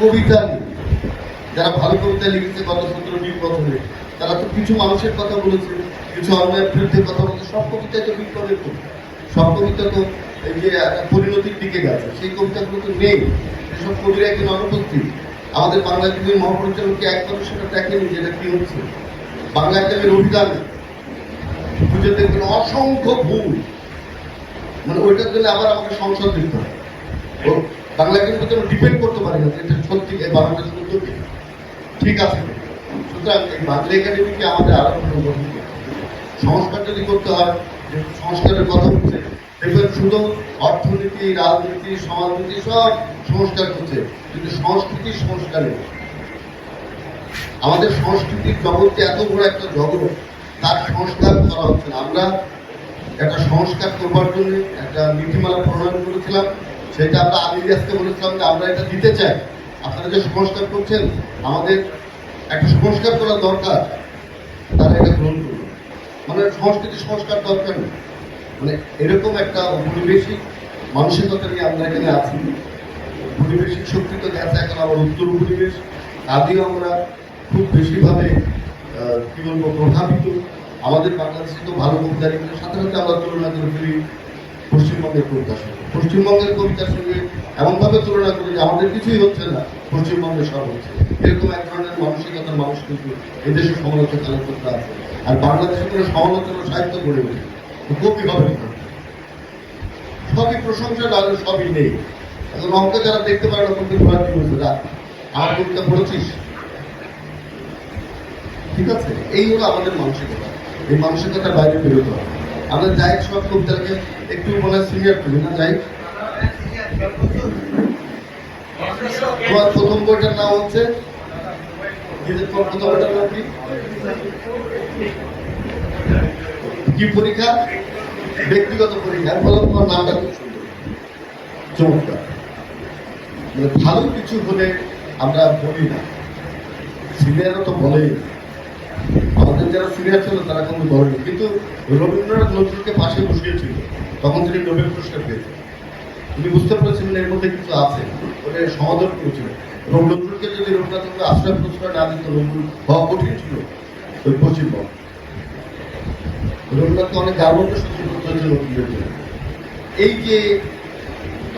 কবিতা যারা ভালো কবিতা লিখেছে, গত সতেরো বিশ বছরে তারা তো কিছু মানুষের কথা বলেছে, কিছু অন্যায়ের বিরুদ্ধে কথা বলেছে, সব কবিতায় তো বিপ্লবের কবিতা সব কবিতা তো এই যে পরিণতির দিকে গেছে, সেই কবিতাগুলো তো নেই। সেসব কবিরা একদিন অনুপস্থিত। আমাদের বাংলা একাডেমির মহাপরিচালককে একবার সেটা দেখেনি যেটা কি হচ্ছে। বাংলা একাডেমির অভিধান খুঁজে দেখবেন অসংখ্য ভুল মানে ওইটার জন্য আবার আমাকে সংসদ দিতে হয় বাংলা কিন্তু কোনো ডিপেন্ড করতে পারে না এটা সত্যি এই বাংলাটা সত্য কি ঠিক আছে। সুতরাং এই বাংলা একাডেমিকে আমাদের আরও পুনর্গঠন করতে। সংস্কার যদি করতে হয় সংস্কারের কথা হচ্ছে দেখবেন শুধু অর্থনীতি, রাজনীতি, সমাজনীতি সব সংস্কার করছে, কিন্তু সংস্কৃতি সংস্কারে আমাদের সংস্কৃতির জগৎকে এত বড় একটা জগৎ, তার সংস্কার করা হচ্ছে না। আমরা একটা সংস্কার করবার জন্য একটা নীতিমালা প্রণয়ন করেছিলাম সেটা আমরা আলিয়াসকে বলেছিলাম যে আমরা এটা দিতে চাই। আপনারা যে সংস্কার করছেন, আমাদের একটা সংস্কার করা দরকার, তারা এটা গ্রহণ করবে। মানে সংস্কৃতি সংস্কার দরকার মানে এরকম একটা উপনিবেশিক মানসিকতা নিয়ে আমরা এখানে আছি। উপনিবেশিক শক্তি তো গেছে এখন আবার উত্তর উপনিবেশ আদিও আমরা খুব বেশিভাবে কি বলব, প্রভাবিত। আমাদের বাংলাদেশে তো ভালো লিখলে সাথে সাথে আমরা তুলনা করে। ফেলি পশ্চিমবঙ্গের কবিতার সঙ্গে পশ্চিমবঙ্গের কবিতার সঙ্গে এমনভাবে তুলনা করি যে আমাদের কিছুই হচ্ছে না, পশ্চিমবঙ্গে সব হচ্ছে। এরকম এক ধরনের মানসিকতার মানুষ কিন্তু এদেশে সমালোচনা করতে আছে। আর বাংলাদেশে কোনো সমালোচনা সাহিত্য গড়ে ওঠে কবি হবে সবই প্রশংসা না হলে সবই নেই। এখন অঙ্ক যারা দেখতে পারে না কিন্তু কি বলছে যা আমার কবিতা পড়েছিস? ঠিক আছে? এই হলো আমাদের মানসিকতা। এই মানসিকতার বাইরে বেরোতে হবে। আমরা যাই সব কবিতাকে একটু মনে সিনিয়র করি, না যাই? তোমার প্রথম বইটার নাম হচ্ছে কি? পরীক্ষা? ব্যক্তিগত পরীক্ষা। বললাম তোমার নামটা খুব সুন্দর। চমৎকার। মানে ভালো কিছু হলে আমরা বলি না। সিনিয়ররা তো বলেই না। আমাদের যারা সিনিয়র ছিল তারা কিন্তু বলেনি কিন্তু রবীন্দ্রনাথ নজরুলকে পাশে বসিয়েছিল, তখন তিনি নোবেল পুরস্কার পেয়েছেন। উনি বুঝতে পেরেছিলেন এর মধ্যে কিছু আছে ওটা সমাদর করেছিল এবং নজরুলকে যদি রবীন্দ্রনাথ আশ্রয় পুরস্কার না দিত, নজরুল হওয়া কঠিন ছিল ওই পশ্চিমবঙ্গ রবীন্দ্রনাথকে অনেক গার্বন্ত সহ্য করতে হয়েছে নজরুলের এই যে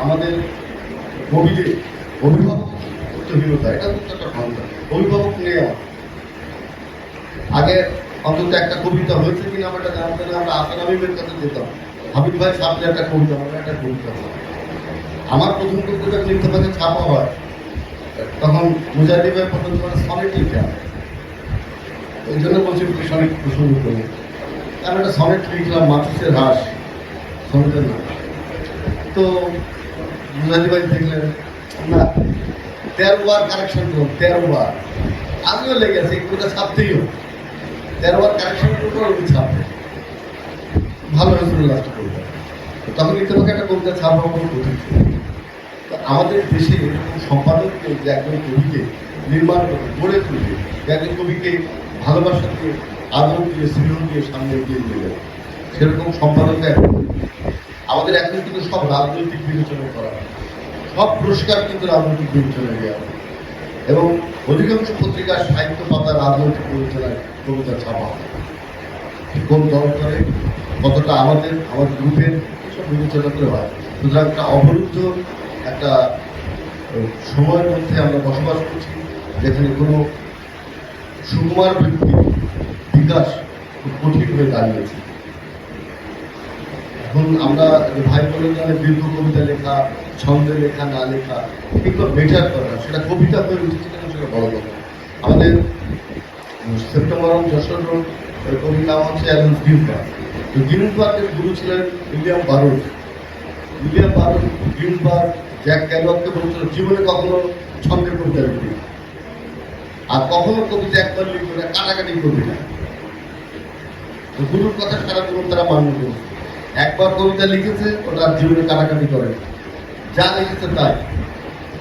আমাদের কবিদের অভিভাবকত্বহীনতা এটা কিন্তু একটা ক্ষমতা অভিভাবক আমার আগে অন্তত একটা কবিতা হয়েছে কিনা আমরা জানতে না, আমরা আসান হাবিবের কাছে যেতাম। হাবিব ভাই ছাপলে একটা কবিতা, আমরা একটা কবিতা আমার প্রথম কবিতা ইত্তেফাকে ছাপা হয়, তখন মুজাহিদি ভাই প্রথম করে সনেট লিখা ওই জন্য বলছি সনেট প্রসঙ্গ করে আমি একটা সনেট লিখলাম মাতুসের হাস। সনেটের নাম। তো মুজাহিদি ভাই দেখলেন, না, তেরো বার কারেকশন করুন, তেরো বার। আমিও লেগেছি এই কবিতা ছাপতেই হবে। তখন কিন্তু আমাকে একটা কবিতা আমাদের দেশে সম্পাদক যে একজন কবিকে নির্মাণ করবে গড়ে তুলবে একজন কবিকে ভালোবাসা দিয়ে, আদর দিয়ে, স্নেহ দিয়ে সামনে এগিয়ে নিয়ে যাবে, সেরকম সম্পাদক এখন আমাদের এখন কিন্তু সব রাজনৈতিক বিবেচনা করা সব পুরস্কার কিন্তু রাজনৈতিক বিবেচনায় দেওয়া হয়। এবং অধিকাংশ পত্রিকার সাহিত্য পাতা রাজনৈতিক বিবেচনায় কবিতা ছাপা হয়। কোন দল করে কতটা আমাদের আমার গ্রুপের এসব বিবেচনা করে হয়। সুতরাং একটা অবরুদ্ধ একটা সময়ের মধ্যে আমরা বসবাস করছি, যেখানে কোনো সুকুমার ব্যক্তি বিকাশ খুব কঠিন হয়ে দাঁড়িয়েছে। এখন আমরা ভাই বলে দীর্ঘ কবিতা লেখা ছন্দে লেখা, না লেখা এগুলো বেটার করা সেটা কবিতা হয়ে উঠেছে কিনা সেটা বড় কথা। আমাদের সেপ্টেম্বর যশোর কবির নাম হচ্ছে অ্যালেন গিলবার্গ তো গিলবার্গের গুরু ছিলেন উইলিয়াম বারুদ উইলিয়াম বারুদ গিলবার্গ জ্যাক গ্যালপকে বলেছিল, জীবনে কখনো ছন্দের কবিতা লিখবি। আর কখনো কবিতা একবার লিখবে না, কাটাকাটি করবি না। তো গুরুর কথা সারা জীবন তারা মান্য করেছে। একবার কবিতা লিখেছে ওটা জীবনে কাটাকাটি করে। যা দেখেছে তাই।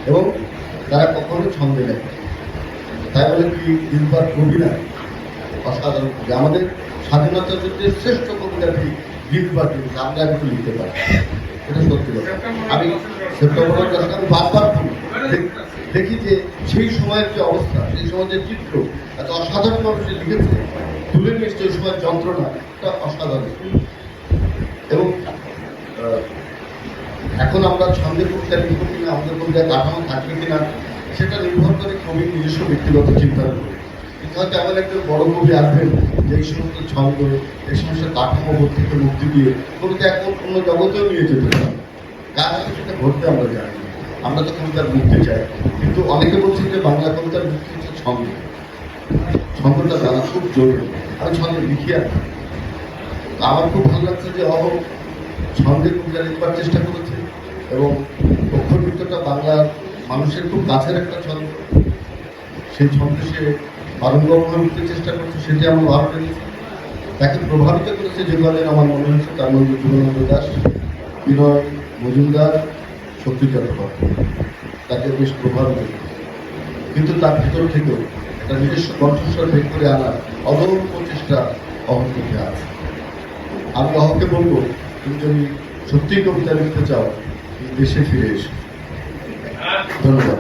এবং তারা কখনো ছন্দে লেখে তাই বলে কি দিনবার কবি না অসাধারণ কবি আমাদের স্বাধীনতা যুদ্ধের শ্রেষ্ঠ কবিতাটি গিলবার কিন্তু আমরা একটু লিখতে পারি। এটা সত্যি কথা। আমি সেপ্টেম্বর মাসে আমি বারবার। দেখ- যে সেই সময়ের যে অবস্থা, সেই সময়ের যে চিত্র, এত অসাধারণ মানুষ লিখেছে। তুলে নিয়ে সেই সময়ের যন্ত্রণা। এটা অসাধারণ। এবং এখন আমরা ছন্দে কবিতা লিখব কিনা আমাদের মধ্যে কাঠামো থাকবে কিনা, সেটা নির্ভর করে কবির নিজস্ব ব্যক্তিগত চিন্তার উপরে কিন্তু হয়তো এমন একটা বড় কবি আসবেন, যে এই সমস্ত ছন্দ, এই সমস্ত কাঠামো বোধ মুক্তি দিয়ে কবিতা এখন অন্য জগতেও নিয়ে যেতে পারে। কার সেটা ঘটতে আমরা জানি আমরা তো কবিতার মুক্তি চাই। কিন্তু অনেকে বলছে যে বাংলা কবিতার মুক্তি হচ্ছে ছন্দ। ছন্দটা জানা খুব জরুরি। আমি ছন্দে লিখি আর আমার খুব ভালো লাগছে যে অহ, ছন্দে কবিতা লিখবার চেষ্টা করেছে। এবং অক্ষরবৃত্তটা বাংলার মানুষের খুব কাছের একটা ছন্দ। সেই ছন্দে সে পারঙ্গম হয়ে উঠতে চেষ্টা করছে, সেটি আমার ভালো লেগেছে তাকে প্রভাবিত করেছে যে কদিন আমার মনে হচ্ছে তার মধ্যে জীবনানন্দ দাস, বিনয় মজুমদার শক্তি চট্টোপাধ্যায় তাকে বেশ প্রভাবিত কিন্তু তার ভিতর থেকেও একটা নিজস্ব কণ্ঠস্বর বের করে আনার অদম্য প্রচেষ্টা অহর মধ্যে আছে। আমি অহকে বলব, তুমি যদি সত্যিই কবিতা লিখতে চাও দেশে ফিরে এসো ধন্যবাদ